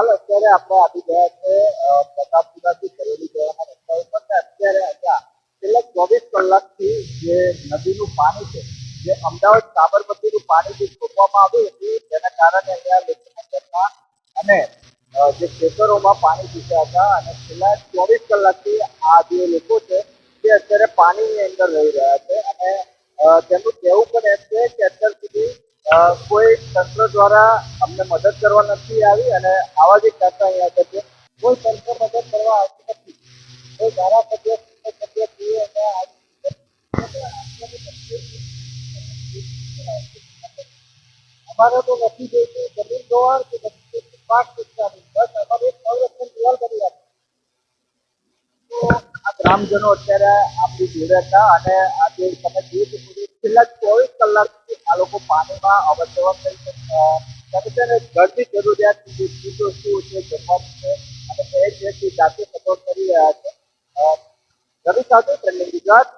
હાલ અત્યારે આપણે આવી ગયા છે પ્રતાપપુરાથી કરેલી જવાના રસ્તા ઉપર અત્યારે હતા છેલ્લા ચોવીસ કલાકથી જે નદીનું પાણી છે, જે અમદાવાદ સાબરમતીનું પાણી જે છોડવામાં આવ્યું હતું તેના કારણે અહીંયા લોકોના અને જે ખેતરોમાં પાણી પીતા હતા અને છેલ્લા ચોવીસ કલાકથી આ જે લોકો છે, તે અત્યારે પાણીની અંદર રહી રહ્યા છે અને તેનું કહેવું પણ એમ છે કે અત્યાર સુધી કોઈ તંત્ર દ્વારા અમને મદદ કરવા નથી આવી અને આવા જે કરતા અહીંયા છે. કોઈ તંત્ર મદદ કરવા આવતું નથી. કોઈ ધારાસભ્ય સભ્ય કોઈ અને અમારે તો નથી જોઈતું. જમીન ધોવાણ કે પાક નુકસાની બસ અમારે એક સંરક્ષણ દિવાલ કરી આપો તો આ ગ્રામજનો અત્યારે આપણી જોડે હતા અને આજે તમે જોયું છેલ્લા ચોવીસ કલાકથી આ લોકો પાણીમાં અવર જવર કરી છે. ઘરની જરૂરિયાત ચીજો શું છે, જમવાનું છે, અને એ જે જાતે સપોર્ટ કરી રહ્યા છે. સાધુ ટ્રેન્ડિંગ ગુજરાત